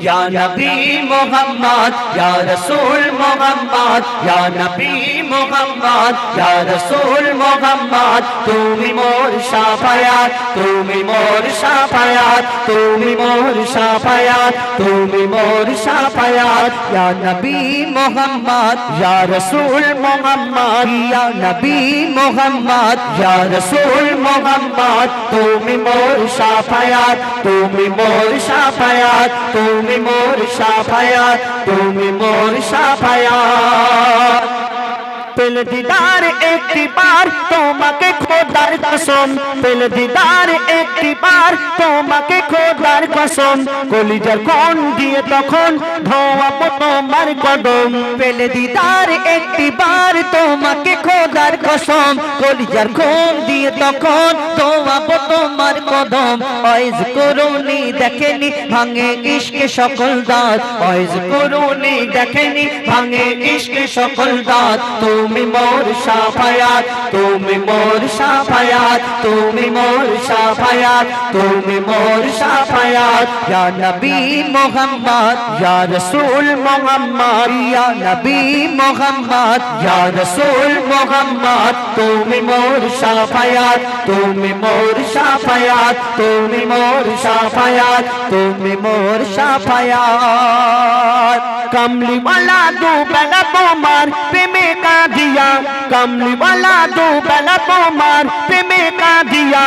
ইয়া নবী মুহাম্মদ ইয়া রাসূল মুহাম্মদ ইয়া নবী মুহাম্মদ ইয়া রাসূল মুহাম্মদ তুমি মোর শাফায়াত তুমি মোর শাফায়াত তুমি মোর শাফায়াত তুমি মোর শাফায়াত ইয়া নবী মুহাম্মদ ইয়া রাসূল মুহাম্মদ ইয়া নবী মুহাম্মদ ইয়া রাসূল মুহাম্মদ তুমি মোর শাফায়াত তুমি মোর শাফায়াত তুমি মোর শাফায়াত তুমি মোর শাফায়াত পেল দিদার একটি বার তোমাকে খোদার কসম পেল দিদার একটি বার তোমাকে খোদার কসম। কলিজার কোন দিয়ে তখন ধোয়াবো তোমার কদম। পেলে দিদার একটি বার কসম কলিজার কোন দিয়ে তখন ধোয়াবো তোমার কদম। অয়েজ করুনি দেখেনি, ভাঙে ইশকে সকল দাঁত। অয়েজ করুনি দেখেনি, ভাঙে ইশকে সকল দাঁত। তুমি মোর সাফায়াত, তুমি মোর সাফায়াত, তুমি মোর সাফায়াত, তুমি মোর সাফায়াত। ইয়া নবী মুহাম্মদ, ইয়া রাসূল মুহাম্মদ, ইয়া নবী মুহাম্মদ, ইয়া রাসূল মুহাম্মদ, তুমি মোর সাফায়াত তুমি মোর সাফায়াত তুমি মোর সাফায়াত তুমি মোর সাফায়াত কমলি वाला दो बेला তোমার প্রেমে কাঁদিয়া কমলি वाला दो বেলা তোমার প্রেমে কাঁদিয়া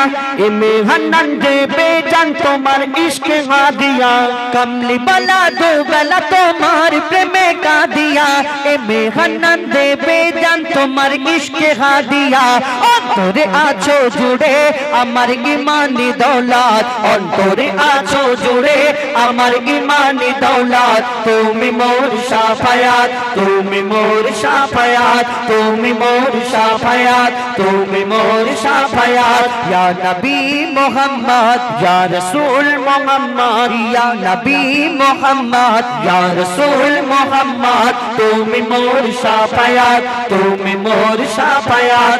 এমে হান্নান দেবে জান তোমার ইশকে হাদিয়া কমলি वाला दो বেলা তোমার প্রেমে কাঁদিয়া এমে হান্নান দেবে জান তোমার ইশকে হাদিয়া অন্তরে আছো জুড়ে, আমার ইমানি দৌলত। অন্তরে আছো জুড়ে, আমার ইমানি দৌলত। তুমি মোর সাফায়াত, তুমি মোর সাফায়াত, তুমি মোর সাফায়াত, তুমি মোর সাফায়াত। ইয়া নবী মুহাম্মদ, ইয়া রাসূল মুহাম্মদ, ইয়া নবী মুহাম্মদ, ইয়া রাসূল মুহাম্মদ। তুমি মোর সাফায়াত, তুমি মোর সাফায়াত